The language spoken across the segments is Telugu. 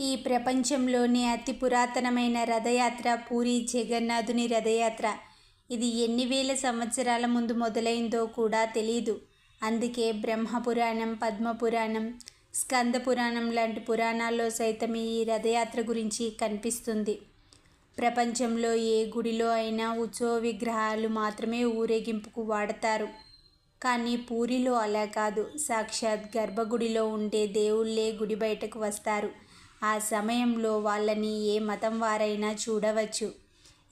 ఈ ప్రపంచంలోనే అతి పురాతనమైన రథయాత్ర పూరి జగన్నాథుని రథయాత్ర. ఇది ఎన్ని వేల సంవత్సరాల ముందు మొదలైందో కూడా తెలీదు. అందుకే బ్రహ్మపురాణం పద్మపురాణం స్కంద పురాణం లాంటి పురాణాల్లో సైతం ఈ రథయాత్ర గురించి కనిపిస్తుంది. ప్రపంచంలో ఏ గుడిలో అయినా ఉత్సవ విగ్రహాలు మాత్రమే ఊరేగింపుకు వాడతారు. కానీ పూరిలో అలా కాదు. సాక్షాత్ గర్భగుడిలో ఉండే దేవుళ్ళే గుడి బయటకు వస్తారు. ఆ సమయంలో వాళ్ళని ఏ మతం వారైనా చూడవచ్చు.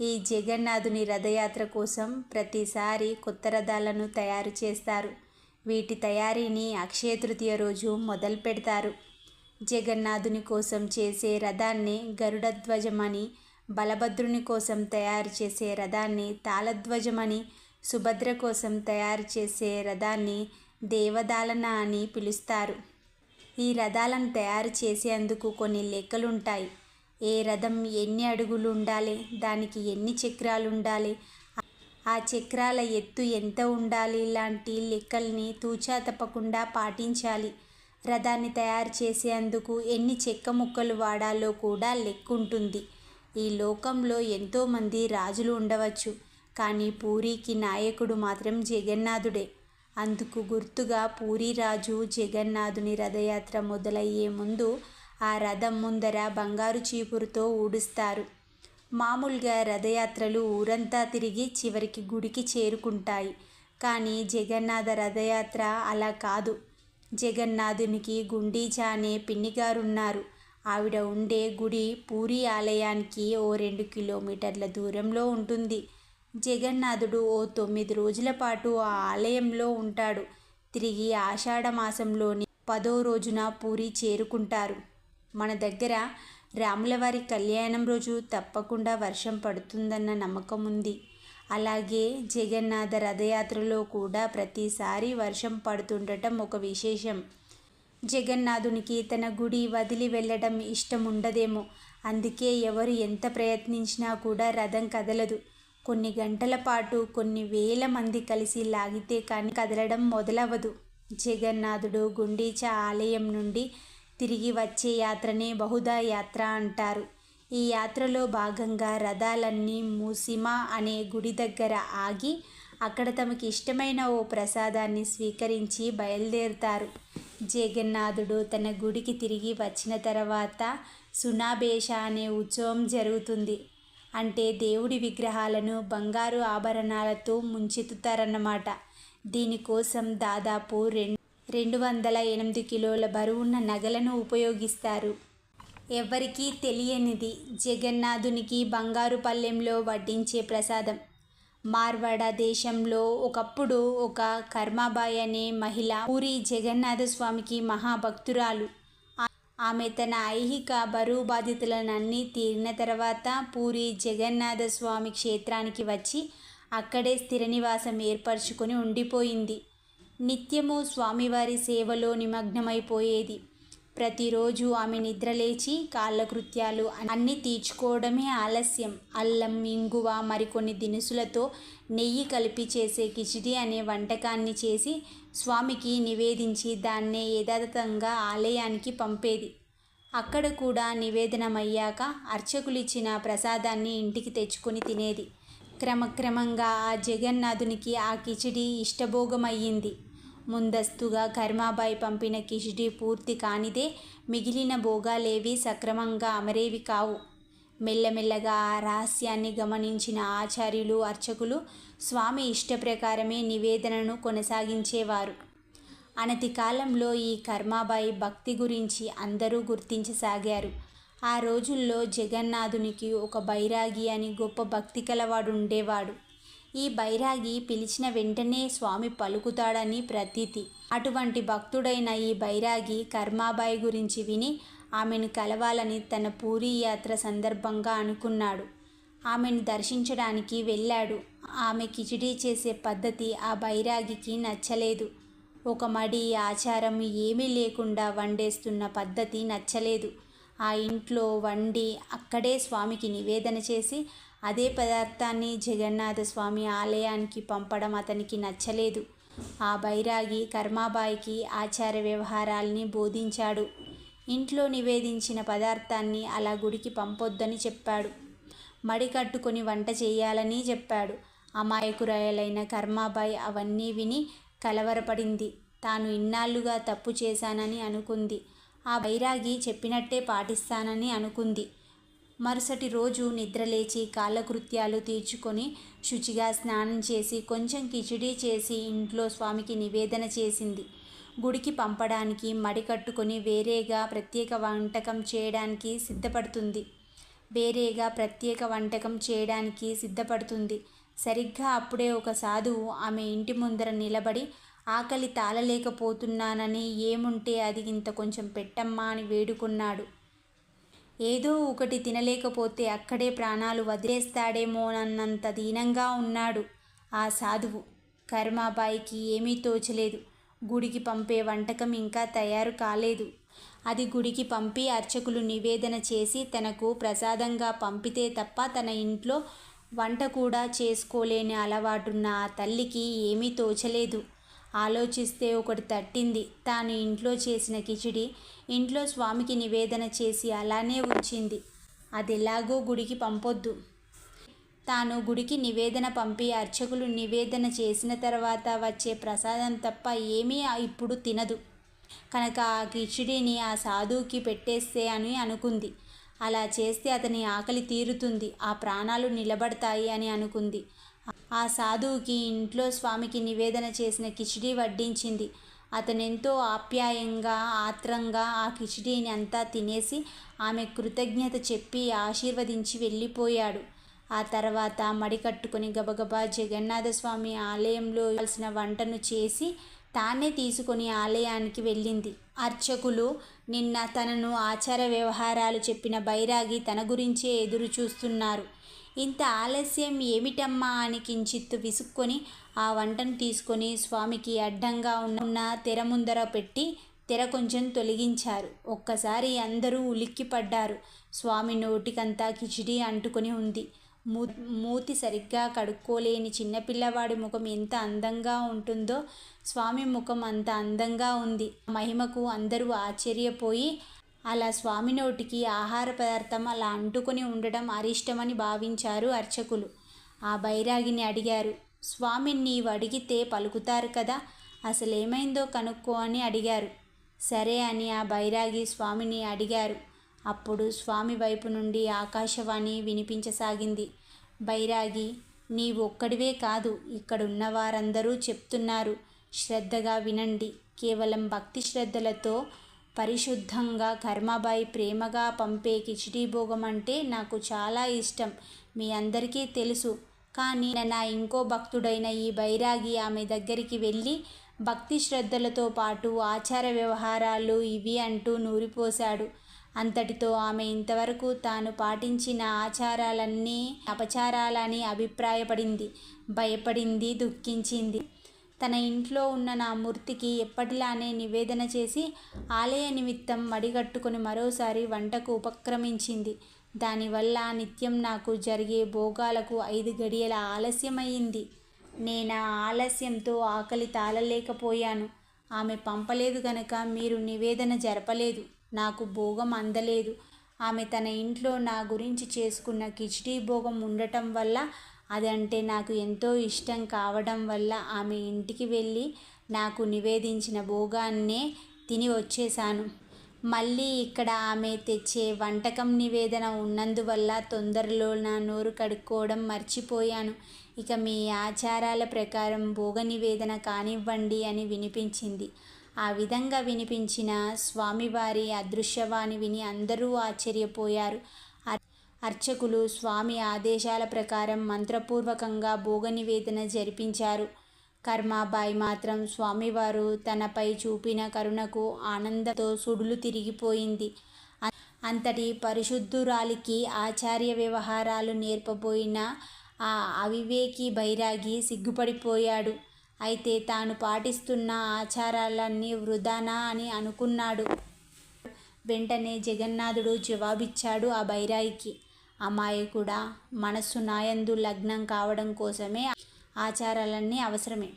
ఈ జగన్నాథుని రథయాత్ర కోసం ప్రతిసారి కొత్త రథాలను తయారు చేస్తారు. వీటి తయారీని అక్షయ తృతీయ రోజు మొదలు పెడతారు. జగన్నాథుని కోసం చేసే రథాన్ని గరుడధ్వజమని బలభద్రుని కోసం తయారు చేసే రథాన్ని తాళధ్వజమని సుభద్ర కోసం తయారు చేసే రథాన్ని దేవదాలన అని పిలుస్తారు. ఈ రథాలను తయారు చేసేందుకు కొన్ని లెక్కలుంటాయి. ఏ రథం ఎన్ని అడుగులు ఉండాలి? దానికి ఎన్ని చక్రాలు ఉండాలి? ఆ చక్రాల ఎత్తు ఎంత ఉండాలి? ఇలాంటి లెక్కల్ని తూచా తప్పకుండా పాటించాలి. రథాన్ని తయారు చేసేందుకు ఎన్ని చెక్క ముక్కలు వాడాలో కూడా లెక్క ఉంటుంది ఈ లోకంలో ఎంతోమంది రాజులు ఉండవచ్చు. కానీ పూరికి నాయకుడు మాత్రం జగన్నాథుడే. అందుకు గుర్తుగా పూరి రాజు జగన్నాథుని రథయాత్ర మొదలయ్యే ముందు ఆ రథం ముందర బంగారు చీపురుతో ఊడుస్తారు. మామూలుగా రథయాత్రలు ఊరంతా తిరిగి చివరికి గుడికి చేరుకుంటాయి. కానీ జగన్నాథ రథయాత్ర అలా కాదు. జగన్నాథునికి గుండీజా అనే పిన్నిగారున్నారు. ఆవిడ ఉండే గుడి పూరి ఆలయానికి ఓ రెండు కిలోమీటర్ల దూరంలో ఉంటుంది. జగన్నాథుడు ఓ తొమ్మిది రోజుల పాటు ఆ ఆలయంలో ఉంటాడు. తిరిగి ఆషాఢ మాసంలోని పదో రోజున పూరి చేరుకుంటారు. మన దగ్గర రాములవారి కళ్యాణం రోజు తప్పకుండా వర్షం పడుతుందన్న నమ్మకం ఉంది. అలాగే జగన్నాథ రథయాత్రలో కూడా ప్రతిసారి వర్షం పడుతుండటం ఒక విశేషం. జగన్నాథునికి తన గుడి వదిలి వెళ్ళడం ఇష్టం ఉండదేమో. అందుకే ఎవరు ఎంత ప్రయత్నించినా కూడా రథం కదలదు. కొన్ని గంటల పాటు కొన్ని వేల మంది కలిసి లాగితే కానీ కదలడం మొదలవదు జగన్నాథుడు గుండీచా ఆలయం నుండి తిరిగి వచ్చే యాత్రనే బహుదా యాత్ర అంటారు. ఈ యాత్రలో భాగంగా రథాలన్నీ మూసిమా అనే గుడి దగ్గర ఆగి అక్కడ తమకి ఇష్టమైన ఓ ప్రసాదాన్ని స్వీకరించి బయలుదేరుతారు. జగన్నాథుడు తన గుడికి తిరిగి వచ్చిన తర్వాత సునాబేష అనే ఉత్సవం జరుగుతుంది. అంటే దేవుడి విగ్రహాలను బంగారు ఆభరణాలతో ముంచెత్తుతారన్నమాట. దీనికోసం దాదాపు రెండు రెండు వందల ఎనిమిది కిలోల బరువున్న నగలను ఉపయోగిస్తారు. ఎవరికీ తెలియనిది జగన్నాథునికి బంగారు పల్లెంలో వడ్డించే ప్రసాదం. మార్వాడ దేశంలో ఒకప్పుడు ఒక కర్మాబాయి అనే మహిళ పూరి జగన్నాథ స్వామికి మహాభక్తురాలు. ఆమె తన ఐహిక బరువు బాధ్యతలనన్నీ తీరిన తర్వాత పూరి జగన్నాథ స్వామి క్షేత్రానికి వచ్చి అక్కడే స్థిర నివాసం ఏర్పరచుకొని ఉండిపోయింది. నిత్యము స్వామివారి సేవలో నిమగ్నమైపోయేది. ప్రతిరోజు ఆమె నిద్రలేచి కాళ్ళకృత్యాలు అన్నీ తీర్చుకోవడమే ఆలస్యం. అల్లం ఇంగువ మరికొన్ని దినుసులతో నెయ్యి కలిపి చేసే కిచిడి అనే వంటకాన్ని చేసి స్వామికి నివేదించి దాన్నే యథాతథంగా ఆలయానికి పంపేది. అక్కడ కూడా నివేదనమయ్యాక అర్చకులిచ్చిన ప్రసాదాన్ని ఇంటికి తెచ్చుకొని తినేది. క్రమక్రమంగా ఆ జగన్నాథునికి ఆ కిచిడి ఇష్టభోగమయ్యింది. ముందస్తుగా కర్మాబాయి పంపిన కిష్డీ పూర్తి కానిదే మిగిలిన భోగాలేవి సక్రమంగా అమరేవి కావు. మెల్లమెల్లగా ఆ రహస్యాన్ని గమనించిన ఆచార్యులు అర్చకులు స్వామి ఇష్టప్రకారమే నివేదనను కొనసాగించేవారు. అనతి కాలంలో ఈ కర్మాబాయి భక్తి గురించి అందరూ గుర్తించసాగారు. ఆ రోజుల్లో జగన్నాథునికి ఒక బైరాగి అని గొప్ప భక్తి కలవాడు ఉండేవాడు ఈ బైరాగి పిలిచిన వెంటనే స్వామి పలుకుతాడని ప్రతీతి. అటువంటి భక్తుడైన ఈ బైరాగి కర్మాబాయి గురించి విని ఆమెను కలవాలని తన పూరీ యాత్ర సందర్భంగా అనుకున్నాడు. ఆమెను దర్శించడానికి వెళ్ళాడు. ఆమె కిచిడీ చేసే పద్ధతి ఆ బైరాగికి నచ్చలేదు. ఒక మడి ఆచారం ఏమీ లేకుండా వండేస్తున్న పద్ధతి నచ్చలేదు. ఆ ఇంట్లో వండి అక్కడే స్వామికి నివేదన చేసి అదే పదార్థాన్ని జగన్నాథ స్వామి ఆలయానికి పంపడం అతనికి నచ్చలేదు ఆ బైరాగి కర్మాబాయికి ఆచార వ్యవహారాల్ని బోధించాడు ఇంట్లో నివేదించిన పదార్థాన్ని అలా గుడికి పంపొద్దని చెప్పాడు. మడి కట్టుకొని వంట చేయాలని చెప్పాడు. అమాయకురాయలైన కర్మాబాయి అవన్నీ విని కలవరపడింది. తాను ఇన్నాళ్ళుగా తప్పు చేశానని అనుకుంది. ఆ బైరాగి చెప్పినట్టే పాటిస్తానని అనుకుంది. మరుసటి రోజు నిద్రలేచి కాలకృత్యాలు తీర్చుకొని శుచిగా స్నానం చేసి కొంచెం కిచిడీ చేసి ఇంట్లో స్వామికి నివేదన చేసింది. గుడికి పంపడానికి మడి కట్టుకొని వేరేగా ప్రత్యేక వంటకం చేయడానికి సిద్ధపడుతుంది. వేరేగా ప్రత్యేక వంటకం చేయడానికి సిద్ధపడుతుంది. సరిగ్గా అప్పుడే ఒక సాధువు ఆమె ఇంటి ముందర నిలబడి ఆకలి తాళలేకపోతున్నానని ఏముంటే అది ఇంత కొంచెం పెట్టమ్మా అని వేడుకున్నాడు. ఏదో ఒకటి తినలేకపోతే అక్కడే ప్రాణాలు వదిలేస్తాడేమోనన్నంత దీనంగా ఉన్నాడు ఆ సాధువు. కర్మాబాయికి ఏమీ తోచలేదు. గుడికి పంపే వంటకం ఇంకా తయారు కాలేదు. అది గుడికి పంపి అర్చకులు నివేదన చేసి తనకు ప్రసాదంగా పంపితే తప్ప తన ఇంట్లో వంట కూడా చేసుకోలేని అలవాటున్న ఆ తల్లికి ఏమీ తోచలేదు. ఆలోచిస్తే ఒకటి తట్టింది. తాను ఇంట్లో చేసిన కిచిడి ఇంట్లో స్వామికి నివేదన చేసి అలానే ఉంచింది. ఎలాగో గుడికి పంపొద్దు. తాను గుడికి నివేదన పంపి అర్చకులు నివేదన చేసిన తర్వాత వచ్చే ప్రసాదం తప్ప ఏమీ ఇప్పుడు తినదు. కనుక ఆ కిచిడిని ఆ సాధువుకి పెట్టేస్తే అని అనుకుంది. అలా చేస్తే అతని ఆకలి తీరుతుంది. ఆ ప్రాణాలు నిలబడతాయి అని అనుకుంది. ఆ సాధువుకి ఇంట్లో స్వామికి నివేదన చేసిన కిచిడి వడ్డించింది. అతనెంతో ఆప్యాయంగా, ఆత్రంగా ఆ కిచిడీని అంతా తినేసి ఆమె కృతజ్ఞత చెప్పి ఆశీర్వదించి వెళ్ళిపోయాడు. ఆ తర్వాత మడి కట్టుకుని గబగబా జగన్నాథస్వామి ఆలయంలో ఇవ్వాల్సిన వంటను చేసి తానే తీసుకొని ఆలయానికి వెళ్ళింది. అర్చకులు నిన్న తనను ఆచార వ్యవహారాలు చెప్పిన బైరాగి తన గురించే ఎదురు చూస్తున్నారు. ఇంత ఆలస్యం ఏమిటమ్మా అని కించిత్తు విసుక్కుని ఆ వంటను తీసుకొని స్వామికి అడ్డంగా ఉన్న తెర ముందర పెట్టి తెర కొంచెం తొలగించారు. ఒక్కసారి అందరూ ఉలిక్కిపడ్డారు. స్వామి నోటికంతా కిచిడి అంటుకొని ఉంది. మూ మూతి సరిగ్గా కడుక్కోలేని చిన్నపిల్లవాడి ముఖం ఎంత అందంగా ఉంటుందో స్వామి ముఖం అంత అందంగా ఉంది. మహిమకు అందరూ ఆశ్చర్యపోయి అలా స్వామి నోటికి ఆహార పదార్థం అలా అంటుకుని ఉండడం అరిష్టమని భావించారు అర్చకులు. ఆ బైరాగిని అడిగారు. స్వామిని నీవడిగితే పలుకుతారు కదా! అసలేమైందో కనుక్కో అని అడిగారు. సరే అని ఆ బైరాగి స్వామిని అడిగారు. అప్పుడు స్వామి వైపు నుండి ఆకాశవాణి వినిపించసాగింది. బైరాగీ! నీవొక్కడివే కాదు. ఇక్కడున్నవారందరూ చెప్తున్నారు. శ్రద్ధగా వినండి. కేవలం భక్తి శ్రద్ధలతో పరిశుద్ధంగా కర్మబాయి ప్రేమగా పంపే కిచిడీ భోగం అంటే నాకు చాలా ఇష్టం మీ అందరికీ తెలుసు. కానీ నా ఇంకో భక్తుడైన ఈ బైరాగి ఆమె దగ్గరికి వెళ్ళి భక్తి శ్రద్ధలతో పాటు ఆచార వ్యవహారాలు ఇవి అంటూ నూరిపోశాడు. అంతటితో ఆమె ఇంతవరకు తాను పాటించిన ఆచారాలన్నీ అపచారాలని అభిప్రాయపడింది. భయపడింది. దుఃఖించింది. తన ఇంట్లో ఉన్న నా మూర్తికి ఎప్పటిలానే నివేదన చేసి ఆలయ నిమిత్తం మడిగట్టుకుని మరోసారి వంటకు ఉపక్రమించింది. దానివల్ల నిత్యం నాకు జరిగే భోగాలకు ఐదు గడియల ఆలస్యం అయింది. ఆలస్యంతో ఆకలి తాళలేకపోయాను. ఆమె పంపలేదు గనక మీరు నివేదన జరపలేదు. నాకు భోగం అందలేదు. ఆమె తన ఇంట్లో నా గురించి చేసుకున్న కిచిడీ భోగం ఉండటం వల్ల అదంటే నాకు ఎంతో ఇష్టం కావడం వల్ల ఆమె ఇంటికి వెళ్ళి నాకు నివేదించిన భోగాన్నే తిని వచ్చేశాను. మళ్ళీ ఇక్కడ ఆమె తెచ్చే వంటకం నివేదన ఉన్నందువల్ల తొందరలో నా నోరు కడుక్కోవడం మర్చిపోయాను. ఇక మీ ఆచారాల ప్రకారం భోగ నివేదన కానివ్వండి అని వినిపించింది. ఆ విధంగా వినిపించిన స్వామివారి అదృశ్యవాణి విని అందరూ ఆశ్చర్యపోయారు. అర్చకులు స్వామి ఆదేశాల ప్రకారం మంత్రపూర్వకంగా భోగ నివేదన జరిపించారు. కర్మాబాయి మాత్రం స్వామివారు తనపై చూపిన కరుణకు ఆనందంతో సుడులు తిరిగిపోయింది. అంతటి పరిశుద్ధురాలికి ఆచార్య వ్యవహారాలు నేర్పబోయిన ఆ అవివేకి బైరాగి సిగ్గుపడిపోయాడు. అయితే తాను పాటిస్తున్న ఆచారాలన్నీ వృధానా అని అనుకున్నాడు. వెంటనే జగన్నాథుడు జవాబిచ్చాడు ఆ బైరాయికి అమాయకుడా! మనస్సు నాయందు లగ్నం కావడం కోసమే ఆచారాలన్నీ అవసరమే.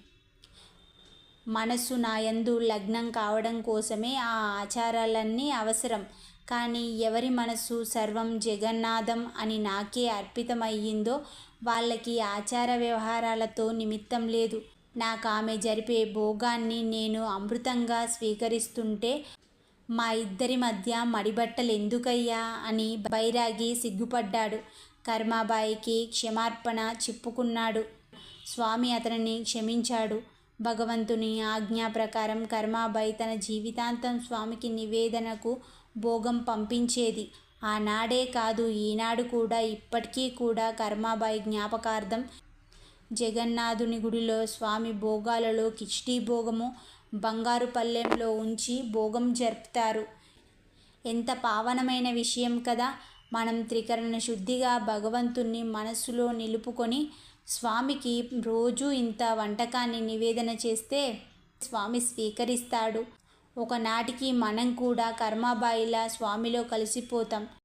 మనస్సు నాయందు లగ్నం కావడం కోసమే ఆ ఆచారాలన్నీ అవసరం. కానీ ఎవరి మనస్సు సర్వం జగన్నాథం అని నాకే అర్పితమయిందో వాళ్ళకి ఆచార వ్యవహారాలతో నిమిత్తం లేదు. నాకు ఆమె జరిపే భోగాన్ని నేను అమృతంగా స్వీకరిస్తుంటే మా ఇద్దరి మధ్య మడిబట్టలెందుకయ్యా అని బైరాగి సిగ్గుపడ్డాడు. కర్మాబాయికి క్షమార్పణ చెప్పుకున్నాడు. స్వామి అతనిని క్షమించాడు. భగవంతుని ఆజ్ఞా ప్రకారం కర్మాబాయి తన జీవితాంతం స్వామికి నివేదనకు భోగం పంపించేది. ఆనాడే కాదు ఈనాడు కూడా ఇప్పటికీ కూడా కర్మాబాయి జ్ఞాపకార్థం జగన్నాథుని గుడిలో స్వామి భోగాలలో కిష్టీ భోగము బంగారు పళ్ళెంలో ఉంచి భోగం జరుపుతారు ఎంత పావనమైన విషయం కదా! మనం త్రికరణ శుద్ధిగా భగవంతుణ్ణి మనస్సులో నిలుపుకొని స్వామికి రోజు ఇంత వంటకాన్ని నివేదన చేస్తే స్వామి స్వీకరిస్తాడు. ఒకనాటికి మనం కూడా కర్మాబాయిలా స్వామిలో కలిసిపోతాం.